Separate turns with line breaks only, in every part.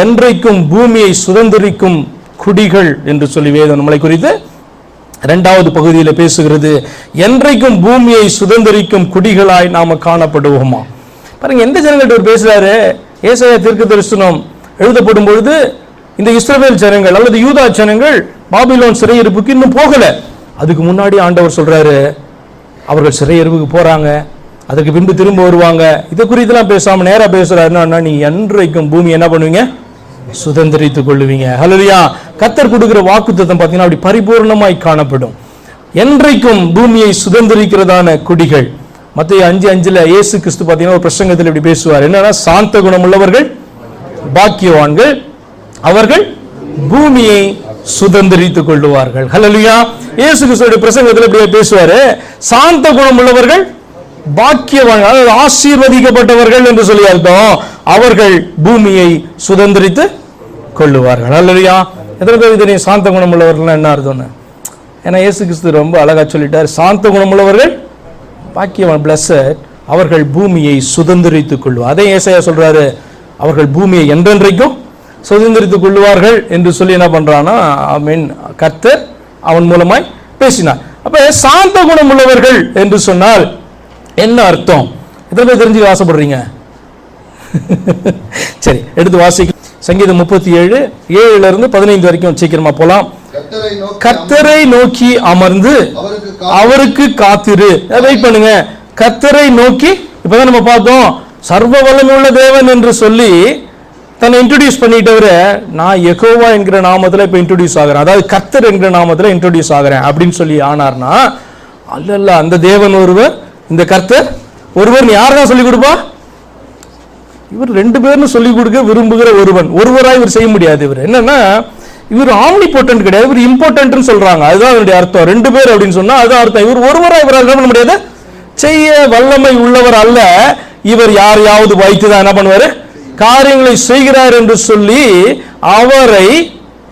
என்றைக்கும் பூமியை சுதந்திரிக்கும் குடிகள் என்று சொல்லி வேதம் நம்மளை குறித்து இரண்டாவது பகுதியில் பேசுகிறது. என்றைக்கும் பூமியை சுதந்திரிக்கும் குடிகளாய் நாம காணப்படுவோமா? பாருங்க எந்த ஜனங்கள்ட்ட அவர் பேசுறாரு? ஏசையா தீர்க்க தரிசனம் எழுதப்படும் பொழுது இந்த இஸ்ரேல் ஜனங்கள் அல்லது யூதா ஜனங்கள் பாபிலோன் சிறையிருப்புக்கு இன்னும் போகல. அதுக்கு முன்னாடி ஆண்டவர் சொல்றாரு அவர்கள் சிறையிருப்புக்கு போறாங்க அதுக்கு பின்பு திரும்ப வருவாங்க. இது குறித்தெல்லாம் பேசாம நேரா பேசுறாருன்னா நீ என்றைக்கும் பூமி என்ன பண்ணுவீங்க? சுதந்திரித்துக் கொள்ளுவீங்க. ஹalleluya கத்தர் கொடுக்கிற வாக்குத்தத்தம் பார்த்தீங்கன்னா அப்படி பரிபூர்ணமாய் காணப்படும். என்றைக்கும் பூமியை சுதந்திரிக்கிறதான குடிகள். மத்திய அஞ்சு அஞ்சுல இயேசு கிறிஸ்து பார்த்தீங்கன்னா ஒரு பிரசங்கத்தில் இப்படி பேசுவார். என்னன்னா சாந்த குணம் உள்ளவர்கள் பாக்கியவான்கள் அவர்கள் பூமியை சுதந்திரித்துக் கொள்ளுவார்கள். ஹalleluya இயேசு கிறிஸ்துடைய பிரசங்கத்தில் இப்படியே பேசுவாரு. சாந்த குணம் உள்ளவர்கள் பாக்கியவான் அதாவது ஆசீர்வதிக்கப்பட்டவர்கள் என்று சொல்லி அர்த்தம். அவர்கள் பூமியை சுதந்திரித்து கொள்ளுவார்கள். அல்லையா? எத்தனை பேருக்கு தெரியும் சாந்த குணம் உள்ளவர்கள்லாம் என்ன? அர்த்தம்னு ஏன்னா இயேசு கிறிஸ்து ரொம்ப அழகா சொல்லிட்டார் சாந்த குணம் உள்ளவர்கள் பாக்கியவான் அவர்கள் பூமியை சுதந்திரித்துக் கொள்வார். அதே ஏசாயா சொல்றாரு அவர்கள் பூமியை என்றென்றைக்கும் சுதந்திரித்துக் கொள்வார்கள் என்று சொல்லி என்ன பண்றான்னா ஐ மீன் கர்த்தர் அவன் மூலமாய் பேசினார். அப்ப சாந்த குணம் உள்ளவர்கள் என்று சொன்னால் என்ன அர்த்தம்? எத்தனை பேர் தெரிஞ்சுக்க ஆசைப்படுறீங்க? சரி எடுத்து வாசிக்க சங்கீதம் முப்பத்தி ஏழு ஏழுல இருந்து பதினைந்து வரைக்கும் சீக்கிரமா போலாம்.
கர்த்தரை நோக்கி
அமர்ந்து
அவருக்கு
காத்திரு. வெயிட் பண்ணுங்க. கர்த்தரை நோக்கி இப்பதான் நம்ம பார்த்தோம். சர்வ வல்லமையுள்ள தேவன் என்று சொல்லி தன்னை இன்ட்ரோடியூஸ் பண்ணிட்டவரு நான் எகோவா என்கிற நாமத்துல இப்ப இன்ட்ரோடியூஸ் ஆகிறேன். அதாவது கர்த்தர் என்கிற நாமத்துல இன்ட்ரோடியூஸ் ஆகிறேன். அப்படின்னு சொல்லி ஆனார்னா அல்ல அந்த தேவன் ஒருவர் இந்த கர்த்தர் ஒருவர் யார் தான் சொல்லி கொடுப்பா? இவர் ரெண்டு பேர்னு சொல்லி கொடுக்க விரும்புகிற ஒருவன். ஒருவராக இவர் செய்ய முடியாது இவர். என்னன்னா இவர் ஆம்னி போட்டன்ட் கிடையாது. இவர் இம்பார்ட்டன்ட்னு சொல்றாங்க. அதுதான் அவருடைய அர்த்தம். ரெண்டு பேர் அப்படின்னு சொன்னா அதுதான் அர்த்தம். இவர் ஒருவராக இவரால் என்ன பண்ண முடியாது? செய்ய வல்லமை உள்ளவர் அல்ல. இவர் யாரையாவது வைத்து தான் என்ன பண்ணுவார்? காரியங்களை செய்கிறார் என்று சொல்லி அவரை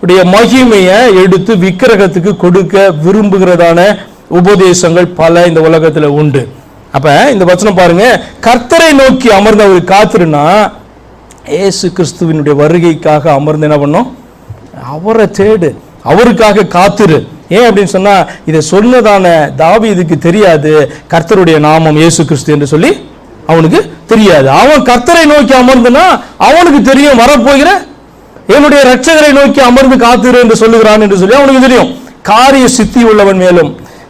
உடைய மகிமையை எடுத்து விக்கிரகத்துக்கு கொடுக்க விரும்புகிறதான உபதேசங்கள் பல இந்த உலகத்தில் உண்டு. அப்ப இந்த வச்சனம் பாருங்க கர்த்தரை நோக்கி அமர்ந்து அவர் காத்திருன்னா ஏசு கிறிஸ்துவினுடைய வருகைக்காக அமர்ந்து என்ன பண்ணோம்? அவரை தேடு அவருக்காக காத்திரு. ஏன் அப்படின்னு சொன்னா இதை சொன்னதான தாவீதுக்கு தெரியாது கர்த்தருடைய நாமம் இயேசு கிறிஸ்து என்று சொல்லி அவனுக்கு தெரியாது. அவன் கர்த்தரை நோக்கி அமர்ந்துனா அவனுக்கு தெரியும் வரப்போகிற என்னுடைய ரட்சகரை நோக்கி அமர்ந்து காத்திரு என்று சொல்லுகிறான் என்று சொல்லி அவனுக்கு தெரியும். காரிய சித்தி உள்ளவன் மேலும்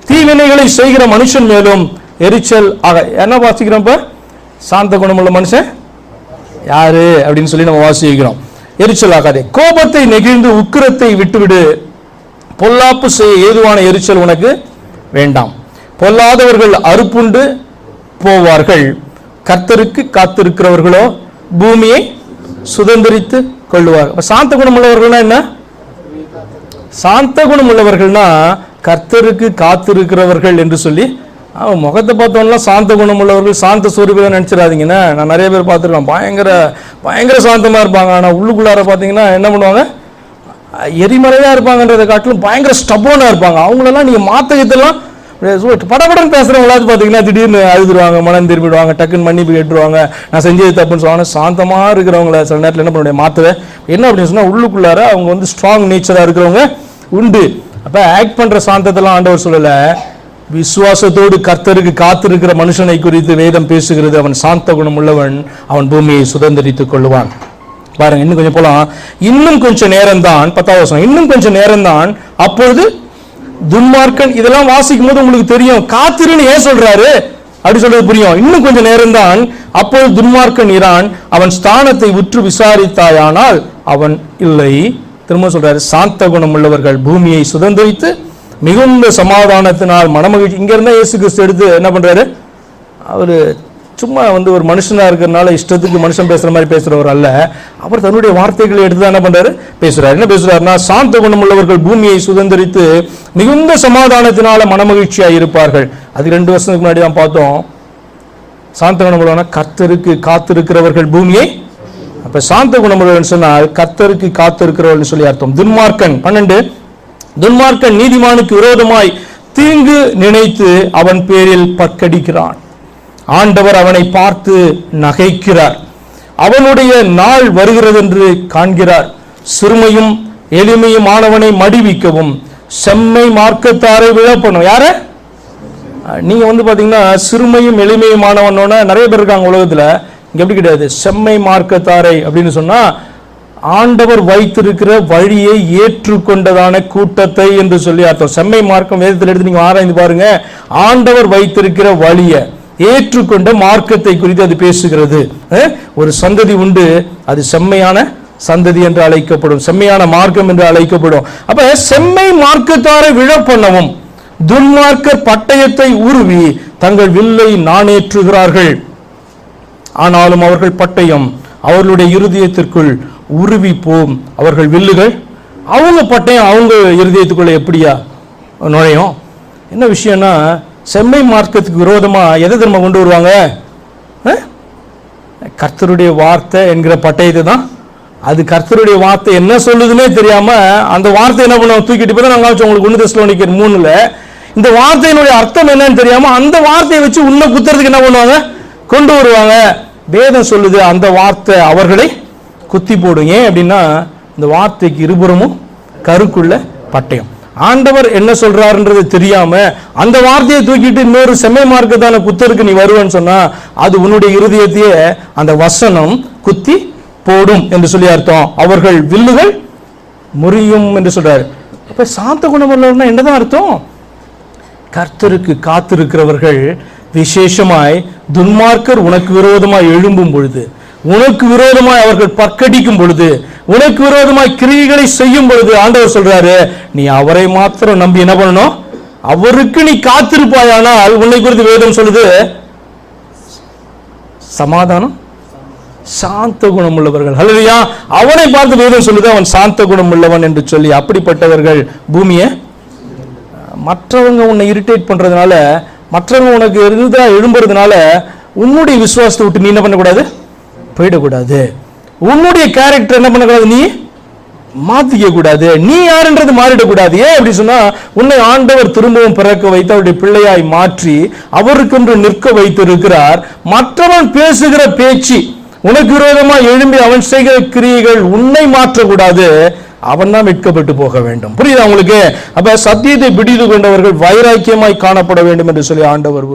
தீவினைகளை செய்கிற மனுஷன் மேலும் எரிச்சல் ஆக என்ன வாசிக்கிறோம் இப்போ? சாந்த குணமுள்ள மனுஷன்? யாரு? அப்படின்னு சொல்லி நம்ம வாசிக்கிறோம். எரிச்சல் ஆகாதே. கோபத்தை நெகிழ்ந்து உக்கிரத்தை விட்டுவிடு. பொல்லாப்பு செய்ய ஏதுவான எரிச்சல் உனக்கு வேண்டாம். பொல்லாதவர்கள் அறுப்புண்டு போவார்கள். கர்த்தருக்கு காத்திருக்கிறவர்களோ பூமியை சுதந்திரித்து கொள்ளுவார்கள் சாந்த குணம் உள்ளவர்கள்னா என்ன? சாந்த குணம் உள்ளவர்கள்னா கர்த்தருக்கு காத்திருக்கிறவர்கள் என்று சொல்லி அவன் முகத்தை பார்த்தோம்னா சாந்த குணம் உள்ளவர்கள் சாந்த சொரூபிதான் நினச்சிடாதீங்கன்னா நான் நிறைய பேர் பார்த்துருக்கேன். பயங்கர பயங்கர சாந்தமாக இருப்பாங்க. ஆனால் உள்ளுக்குள்ளார பார்த்தீங்கன்னா என்ன பண்ணுவாங்க? எரிமலையாக இருப்பாங்கன்றதை காட்டிலும் பயங்கர ஸ்டப்போனாக இருப்பாங்க. அவங்களெல்லாம் நீங்கள் மாத்தகத்தெல்லாம் படபடன்னு பேசுறவங்களாவது பார்த்தீங்கன்னா திடீர்னு அழுதுருவாங்க மனம் திரும்பிடுவாங்க டக்குன்னு மன்னிப்பு கேட்டுருவாங்க. நான் செஞ்சது தப்புன்னு சொல்லுவாங்க சாந்தமாக இருக்கிறவங்கள சில நேரத்தில் என்ன பண்ண மாற்றுவேன் என்ன அப்படின்னு சொன்னால் உள்ளுக்குள்ளார அவங்க வந்து ஸ்ட்ராங் நேச்சராக இருக்கிறவங்க உண்டு. அப்போ ஆக்ட் பண்ணுற சாந்தத்தெல்லாம் ஆண்டவர் சொல்லலை. விசுவாசத்தோடு கர்த்தருக்கு காத்திருக்கிற மனுஷனை குறித்து வேதம் பேசுகிறது. அவன் சாந்த குணம் உள்ளவன். அவன் பூமியை சுதந்திரித்துக் கொள்ளுவான். பாருங்க இன்னும் கொஞ்சம் போலாம். இன்னும் கொஞ்சம் நேரம் தான் பத்தாவது இன்னும் கொஞ்சம் நேரம் தான் அப்பொழுது துன்மார்க்கன் இதெல்லாம் வாசிக்கும் போது உங்களுக்கு தெரியும். காத்திருன்னு ஏன் சொல்றாரு? அப்படி சொல்றது புரியும். இன்னும் கொஞ்சம் நேரம் தான் அப்பொழுது துன்மார்க்கன் இரான் அவன் ஸ்தானத்தை உற்று விசாரித்தாயானால் அவன் இல்லை. திரும்ப சொல்றாரு சாந்த குணம் உள்ளவர்கள் பூமியை சுதந்திரித்து மிகுந்த சமாதானத்தினால் மனமகிழ்ச்சி. இங்கேருந்தா இயேசு கிறிஸ்து எடுத்து என்ன பண்ணுறாரு அவர் சும்மா வந்து ஒரு மனுஷனாக இருக்கிறனால இஷ்டத்துக்கு மனுஷன் பேசுகிற மாதிரி பேசுகிறவர் அல்ல. அவர் தன்னுடைய வார்த்தைகளை எடுத்து தான் என்ன பண்ணுறாரு பேசுகிறார் என்ன பேசுகிறாருன்னா சாந்த குணம் உள்ளவர்கள் பூமியை சுதந்திரித்து மிகுந்த சமாதானத்தினால மனமகிழ்ச்சியாக இருப்பார்கள். அது ரெண்டு வருஷத்துக்கு முன்னாடி தான் பார்த்தோம். சாந்த குணம் உள்ளவனா கத்தருக்கு காத்திருக்கிறவர்கள் பூமியை. அப்போ சாந்த குணமுள்ளவன் சொன்னால் கத்தருக்கு காத்திருக்கிறவர்கள் சொல்லி அர்த்தம். துன்மார்க்கன் பன்னெண்டு. துன்மார்க்கன் நீதிமானுக்கு விரோதமாய் தீங்கு நினைத்து அவன் பேரில் பற்கடிக்கிறான் ஆண்டவர் அவனை பார்த்து நகைக்கிறார். அவனுடைய நாள் வருகிறது என்று காண்கிறார். சிறுமையும் எளிமையும் ஆனவனை மடிவிக்கவும் செம்மை மார்க்கத்தாரை விழப்பணும். யார? அஹ் நீங்க வந்து பாத்தீங்கன்னா சிறுமையும் எளிமையும் ஆனவனோட நிறைய பேர் இருக்காங்க உலகத்துல. இங்க எப்படி கிடையாது? செம்மை மார்க்கத்தாரை அப்படின்னு சொன்னா ஆண்டவர் வைத்திருக்கிற வழியை ஏற்றுக்கொண்டதான கூட்டத்தை என்று சொல்லி அர்த்தம். செம்மை மார்க்கம் வேதத்தில் எடுத்து நீங்க ஆராய்ந்து பாருங்க. ஆண்டவர் வைத்திருக்கிற வழியை ஏற்றுக்கொண்ட மார்க்கத்தை குறித்து அது பேசுகிறது. ஒரு சந்ததி உண்டு. அது செம்மையான சந்ததி என்று அழைக்கப்படும். செம்மையான மார்க்கம் என்று அழைக்கப்படும். அப்ப செம்மை மார்க்கத்தாரை விழப்பண்ணவும் துன்மார்க்கர் பட்டயத்தை உருவி தங்கள் வில்லை நாணேற்றுகிறார்கள். ஆனாலும் அவர்கள் பட்டயம் அவர்களுடைய இருதயத்திற்குள் உருவிப்போம். அவர்கள் வில்லுகள் அவங்க பட்டயம் அவங்க இருதயத்துக்குள்ளே எப்படியா நுழையும்? என்ன விஷயம்னா செம்மை மார்க்கத்துக்கு விரோதமாக எதை திரும்ப கொண்டு வருவாங்க? கர்த்தருடைய வார்த்தை என்கிற பட்டயத்தை தான் அது கர்த்தருடைய வார்த்தை என்ன சொல்லுதுன்னே தெரியாம அந்த வார்த்தை என்ன பண்ணுவோம் தூக்கிட்டு போய் நாங்கள் உங்களுக்கு ஒன்று தெசலோனிக்கர் மூணுல. இந்த வார்த்தையினுடைய அர்த்தம் என்னன்னு தெரியாம அந்த வார்த்தையை வச்சு உன்னை குத்துறதுக்கு என்ன பண்ணுவாங்க? கொண்டு வருவாங்க. வேதம் சொல்லுது அந்த வார்த்தை அவர்களை குத்தி போடும். ஏன் அப்படின்னா இந்த வார்த்தைக்கு இருபுறமும் கருக்குள்ள பட்டயம். ஆண்டவர் என்ன சொல்றாருன்றது தெரியாம அந்த வார்த்தையை தூக்கிட்டு இன்னொரு செம்மை மார்க்கத்தான குத்தருக்கு நீ வருவேன்னு சொன்னா அது உன்னுடைய இருதயத்தையே அந்த வசனம் குத்தி போடும் என்று சொல்லி அர்த்தம். அவர்கள் வில்லுகள் முறியும் என்று சொல்றாரு. அப்ப சாந்த குணம் உள்ளவர்னா என்னதான் அர்த்தம்? கர்த்தருக்கு காத்திருக்கிறவர்கள் விசேஷமாய் துன்மார்க்கர் உனக்கு விரோதமாய் எழும்பும் பொழுது உனக்கு விரோதமாய் அவர்கள் பற்கடிக்கும் பொழுது உனக்கு விரோதமாய் கிரியைகளை செய்யும் பொழுது ஆண்டவர் சொல்றாரு நீ அவரை மாத்திரம் நம்பி என்ன பண்ணணும்? அவருக்கு நீ காத்திருப்பாயானால் உன்னை குறித்து வேதம் சொல்லுது சமாதானம் சாந்த குணம் உள்ளவர்கள். ஹalleluya அவனை பார்த்து வேதம் சொல்லுது அவன் சாந்த குணம் உள்ளவன் என்று சொல்லி அப்படிப்பட்டவர்கள் பூமியை மற்றவங்க உன்னை இரிட்டேட் பண்றதுனால மற்றவங்க உனக்கு எதிரா எழும்புறதுனால உன்னுடைய விசுவாசத்தை விட்டு நீ என்ன பண்ணக்கூடாது? போயிடக்கூடாது. உன்னுடைய கேரக்டர் என்ன பண்ணக்கூடாது நீ? மாத்திக்க கூடாது நீ யாருன்றது மாறிடக்கூடாது. ஏன் அப்படி சொன்னா உன்னை ஆண்டவர் திரும்பவும் பிறக்க வைத்து அவருடைய பிள்ளையாய் மாற்றி அவருக்கென்று நிற்க வைத்திருக்கிறார். மற்றவன் பேசுகிற பேச்சு உனக்கு விரோதமா எழும்பி அவன் செய்கிற கிரியைகள் உன்னை மாற்றக்கூடாது. அவன் தான் மீட்கப்பட்டு போக வேண்டும். புரியுதா உங்களுக்கு? அப்ப சத்தியத்தை பிடித்து கொண்டவர்கள் வைராக்கியமாய் காணப்பட வேண்டும் என்று சொல்லி ஆண்டவர்